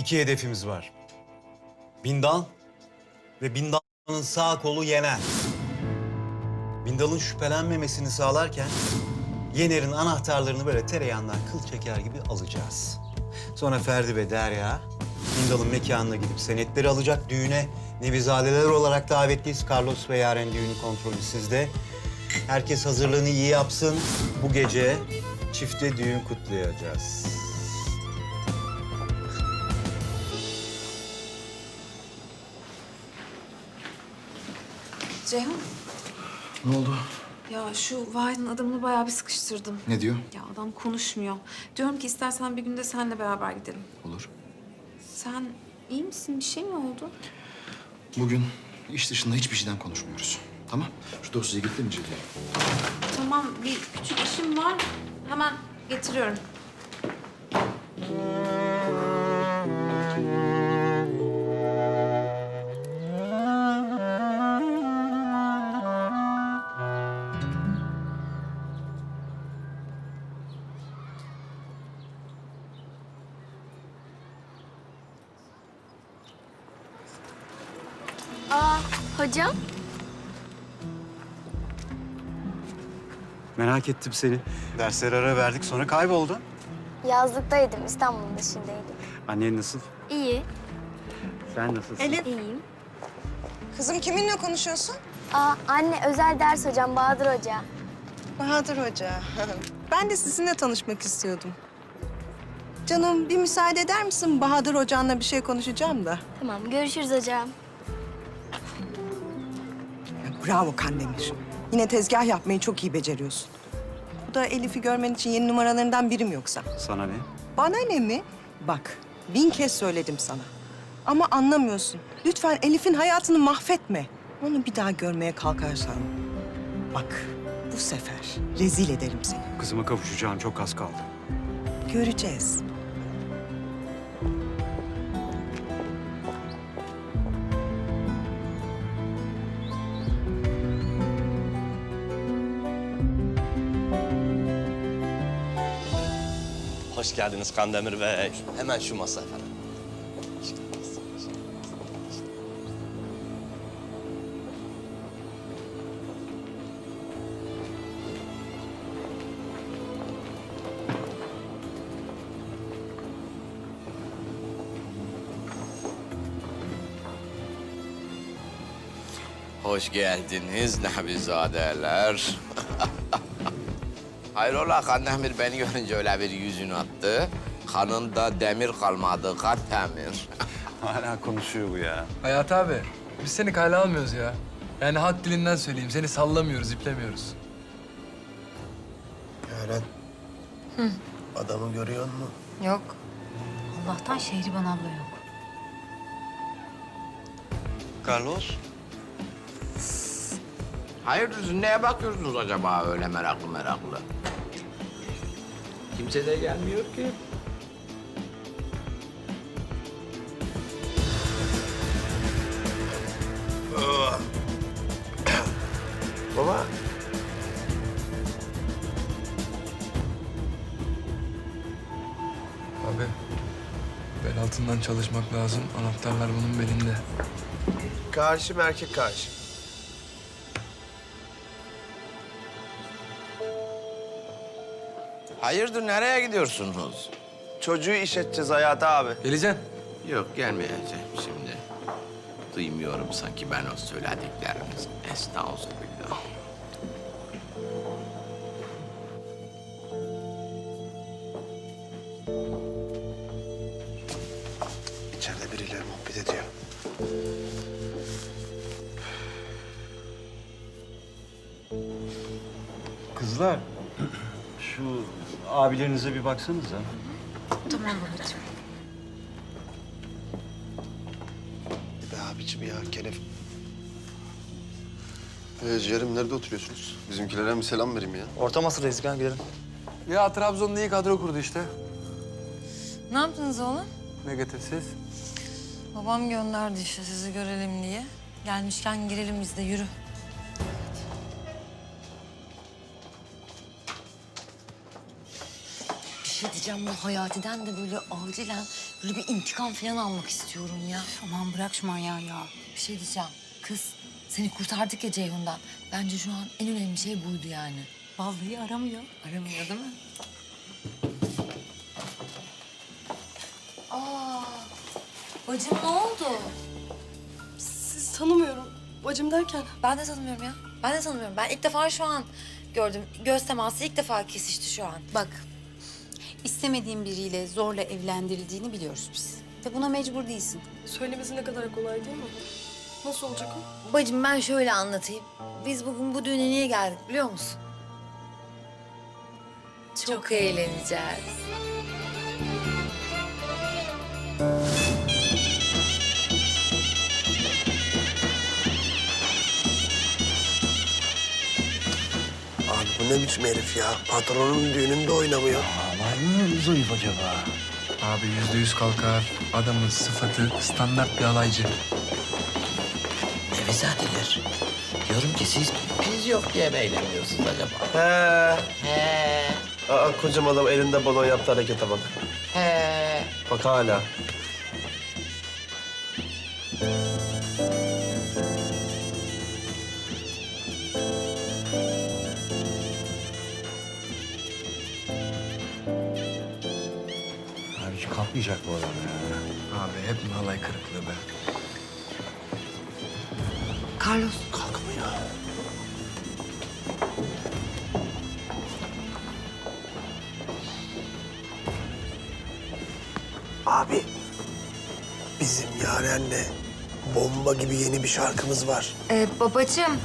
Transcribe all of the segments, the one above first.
İki hedefimiz var. Bindal ve Bindal'ın sağ kolu Yener. Bindal'ın şüphelenmemesini sağlarken Yener'in anahtarlarını böyle tereyağından kıl çeker gibi alacağız. Sonra Ferdi ve Derya Bindal'ın mekanına gidip senetleri alacak düğüne Nevizadeler olarak davetliyiz. Carlos ve Yaren düğünü kontrolü sizde. Herkes hazırlığını iyi yapsın. Bu gece çifte düğün kutlayacağız. Ceyhun, Ne oldu? ya şu Vahit'in adamını bayağı bir sıkıştırdım. Ne diyor? Ya adam konuşmuyor. Diyorum ki istersen bir günde seninle beraber gidelim. Olur. Sen iyi misin? Bir şey mi oldu? Bugün iş dışında hiçbir şeyden konuşmuyoruz. Tamam? Şu dosyayı getir mi Cediye? Tamam, bir küçük işim var. Hemen getiriyorum. Merak ettim seni. Dersler ara verdik sonra kayboldun. Yazlıktaydım, İstanbul'un dışındaydım. Annen nasıl? İyi, Sen nasılsın? iyiyim. Kızım kiminle konuşuyorsun? Aa, anne özel ders hocam Bahadır Hoca. Bahadır Hoca. ben de sizinle tanışmak istiyordum. Canım bir müsaade eder misin? Bahadır Hoca'nla bir şey konuşacağım da. Tamam, görüşürüz hocam. Bravo Kandemir. Yine tezgah yapmayı çok iyi beceriyorsun. Da Elif'i görmen için yeni numaralarından birim yoksa. Sana ne? Bana ne mi? Bak bin kez söyledim sana. Ama anlamıyorsun. Lütfen Elif'in hayatını mahvetme. Onu bir daha görmeye kalkarsan... Bak bu sefer rezil ederim seni. Kızıma kavuşacağım çok az kaldı. Göreceğiz. Hoş geldiniz Kandemir Bey. Hemen şu masa efendim. Hoş geldiniz Nebizadeler. Hayrola Kandemir beni görünce öyle bir yüzünü attı. Kanında demir kalmadı, Kandemir. Hala konuşuyor bu ya. Hayat abi, biz seni kale almıyoruz ya. Yani halk dilinden söyleyeyim, seni sallamıyoruz, iplemiyoruz. Yaren. Adamı görüyor musun? Yok. Allah'tan Şehriban abla yok. Carlos? Hayırdır, neye bakıyorsunuz acaba öyle meraklı meraklı? Kimse de gelmiyor ki. Baba. Abi, bel altından çalışmak lazım. Anahtarlar bunun belinde. Karşı mı erkek karşı? Hayırdır, nereye gidiyorsunuz? Çocuğu işleteceğiz Hayat abi. Geleceksin. Yok, gelmeyeceğim şimdi. Duymuyorum sanki ben o söylediklerinizi. Estağfurullah. İçeride biriyle muhabbet ediyor. Kızlar, şu abilerinize bir baksanıza. Tamam babacığım. Be abicim ya kelef. Ee, ciğerim nerede oturuyorsunuz? Bizimkilere bir selam vereyim ya. Orta Masa'dayız gel gidelim. Ya Trabzon'da iyi kadro kurdu işte. Ne yaptınız oğlum? Negatifsiz. Babam gönderdi işte sizi görelim diye. Gelmişken girelim biz de yürü. Bir diyeceğim bu Hayati'den de böyle acilen böyle bir intikam falan almak istiyorum ya. Aman bırak şu manyağı ya. Bir şey diyeceğim. Kız seni kurtardık ya Ceyhun'dan. Bence şu an en önemli şey buydu yani. Vallahi aramıyor. Aramıyor değil mi? Aa, bacım ne oldu? Sizi tanımıyorum. Bacım derken Ben de tanımıyorum ya. Ben de tanımıyorum. Ben ilk defa şu an gördüm. Göz teması ilk defa kesişti şu an. Bak, istemediğin biriyle zorla evlendirildiğini biliyoruz biz. Ve buna mecbur değilsin. söylemesi ne kadar kolay değil mi? Nasıl olacak o? Bacım ben şöyle anlatayım. Biz bugün bu düğüne niye geldik biliyor musun? Çok, eğleneceğiz. Abi bu ne biçim herif ya? Patronun düğününde oynamıyor. Abi yüzde yüz kalkar. Adamın sıfatı standart bir alaycı. Nevizadeler. Diyorum ki siz biz yok diye mi eğleniyorsunuz acaba? He. He, Aa, kocam adam elinde balon yaptı harekete bak. he. Bak hala. Kalkmayacak bu adam ya. Abi hep mi halay kırıklığı be? Carlos. Kalkmıyor. Abi, bizim Yaren'le bomba gibi yeni bir şarkımız var. Ee, babacığım,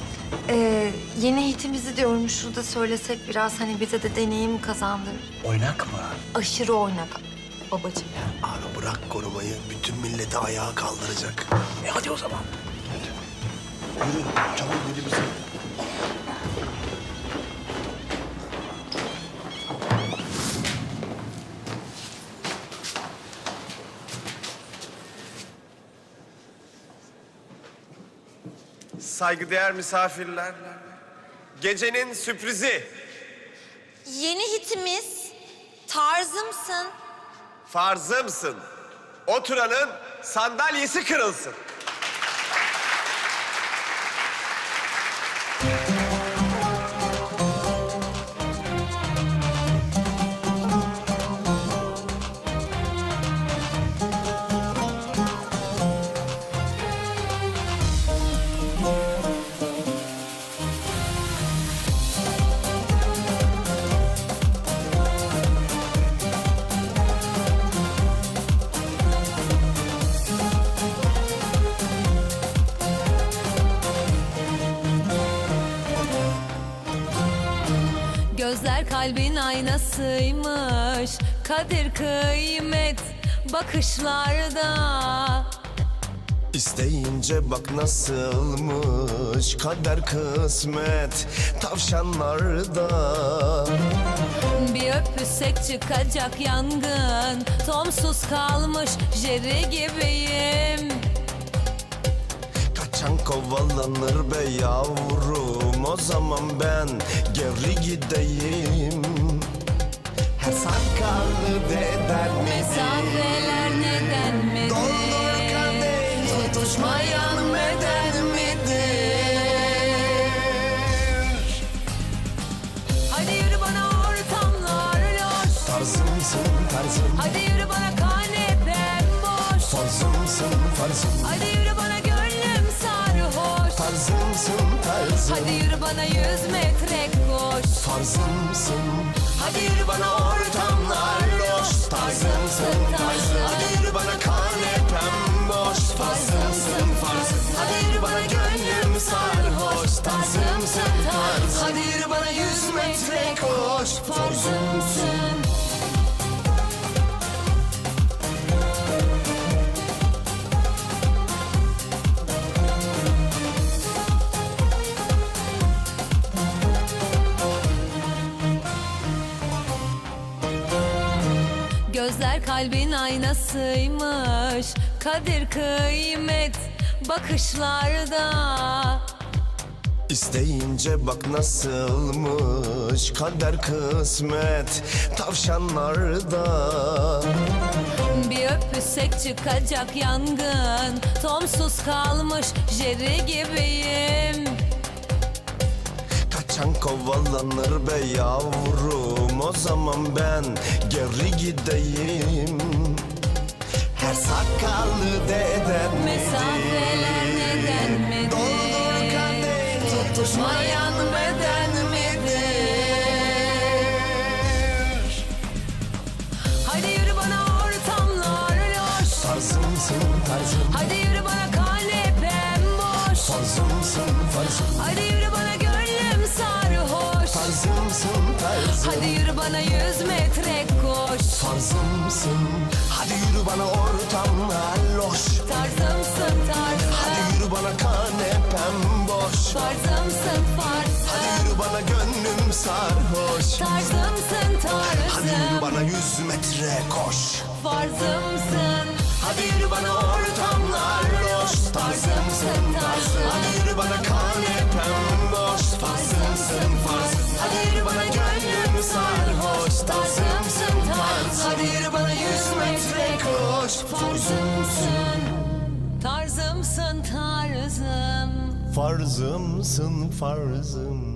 ee, yeni hitimizi diyorum şurada söylesek biraz hani bize de deneyim kazandırır. Oynak mı? Aşırı oynak babacığım. Abi bırak korumayı, bütün milleti ayağa kaldıracak. E hadi o zaman. Yürü, çabuk yürü bize. Saygıdeğer misafirler, gecenin sürprizi, Yeni hitimiz Tarzımsın. Farzımsın. Oturanın sandalyesi kırılsın. Kalbin aynasıymış. Kadir kıymet bakışlarda. İsteyince bak nasılmış kader kısmet tavşanlarda. Bir öpüşsek çıkacak yangın Tomsuz kalmış jeri gibiyim. Kaçan kovalanır be yavrum o zaman ben geri gideyim. Her sakallı deder Mesafeler bana yüz metre koş. Farzımsın. Hadi yürü bana ortamlar loş Tarzımsın Gözler kalbin aynasıymış. Kadir kıymet bakışlarda. İsteyince bak nasılmış kader kısmet tavşanlarda. Bir öpüsek çıkacak yangın Tomsuz kalmış jeri gibiyim Kaçan kovalanır be yavrum O zaman ben geri gideyim. Her sakallı deden Mesafeler neden midir? Doldur kadeh tutuşmayan beden midir? Hadi yürü bana ortamlar loş. Farzımsın farzım. Hadi yürü bana kanepem boş. Farzımsın farzım. Hadi yürü koş Farzımsın Hadi yürü bana ortamlar loş. Tarzımsın tarzım. Hadi yürü bana kanepem boş. Tarzımsın farzım Hadi yürü bana gönlüm sarhoş. Tarzımsın Hadi yürü tarzım. bana yüz metre koş. Farzımsın. Hadi yürü bana ortamlar loş. Tarzımsın tarzım. Hadi yürü Farzımsın farzım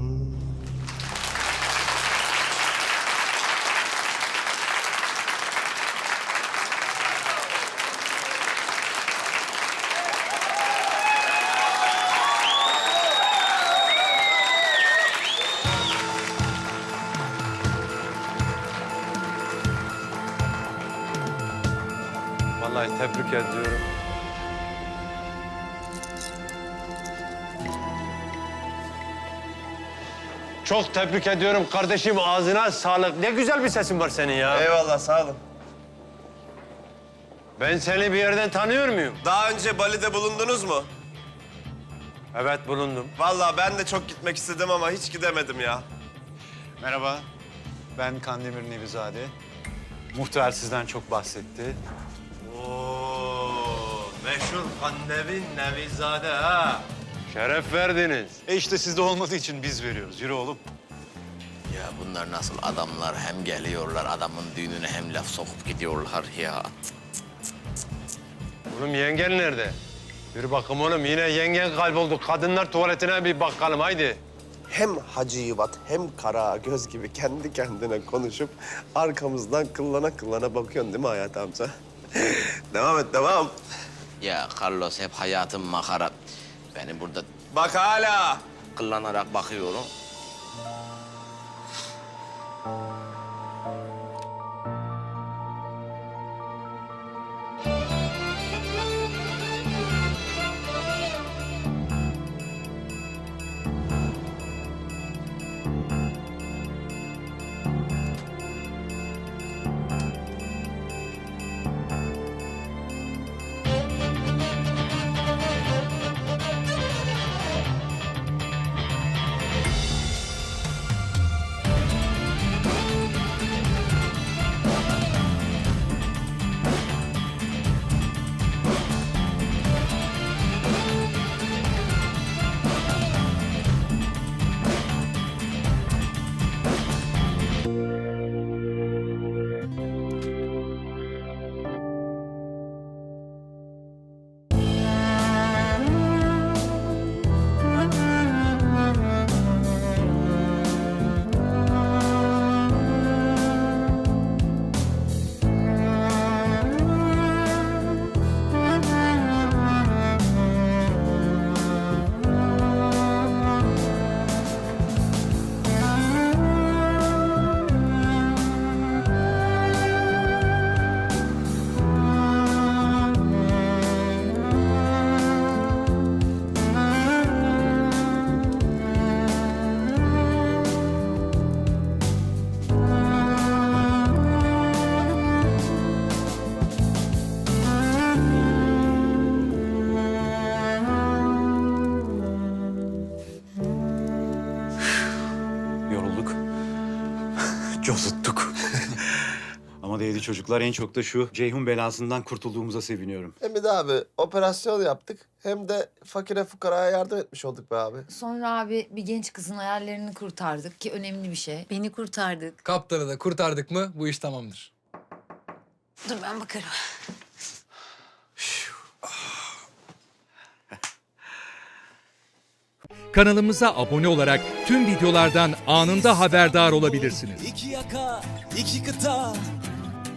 Vallahi tebrik ediyorum. Çok tebrik ediyorum kardeşim. Ağzına sağlık. Ne güzel bir sesin var senin ya. Eyvallah sağ olun. Ben seni bir yerden tanıyor muyum? Daha önce Bali'de bulundunuz mu? Evet bulundum. Vallahi ben de çok gitmek istedim ama hiç gidemedim ya. Merhaba, ben Kandemir Nevizade. Muhtar sizden çok bahsetti. Oo, meşhur Kandemir Nevizade ha. Şeref verdiniz. E işte sizde olmadığı için biz veriyoruz. Yürü oğlum. Ya bunlar nasıl adamlar hem geliyorlar adamın düğününe hem laf sokup gidiyorlar ya. Oğlum yengen nerede? Yürü bakalım oğlum yine yengen kayboldu. Kadınlar tuvaletine bir bakalım haydi. Hem Hacı Yivat hem Kara Göz gibi kendi kendine konuşup arkamızdan kıllana kıllana bakıyorsun değil mi Hayat amca? devam et devam. Ya Carlos hep hayatım makara. Beni burada Bak hala. kıllanarak bakıyorum. Çocuklar en çok da şu Ceyhun belasından kurtulduğumuza seviniyorum. De abi operasyon yaptık. Hem de fakire fukaraya yardım etmiş olduk be abi. Sonra abi bir genç kızın hayallerini kurtardık ki önemli bir şey. Beni kurtardık. Kaptanı da kurtardık mı bu iş tamamdır. Dur ben bakarım. Kanalımıza abone olarak tüm videolardan anında haberdar olabilirsiniz. İki yaka, iki kıta,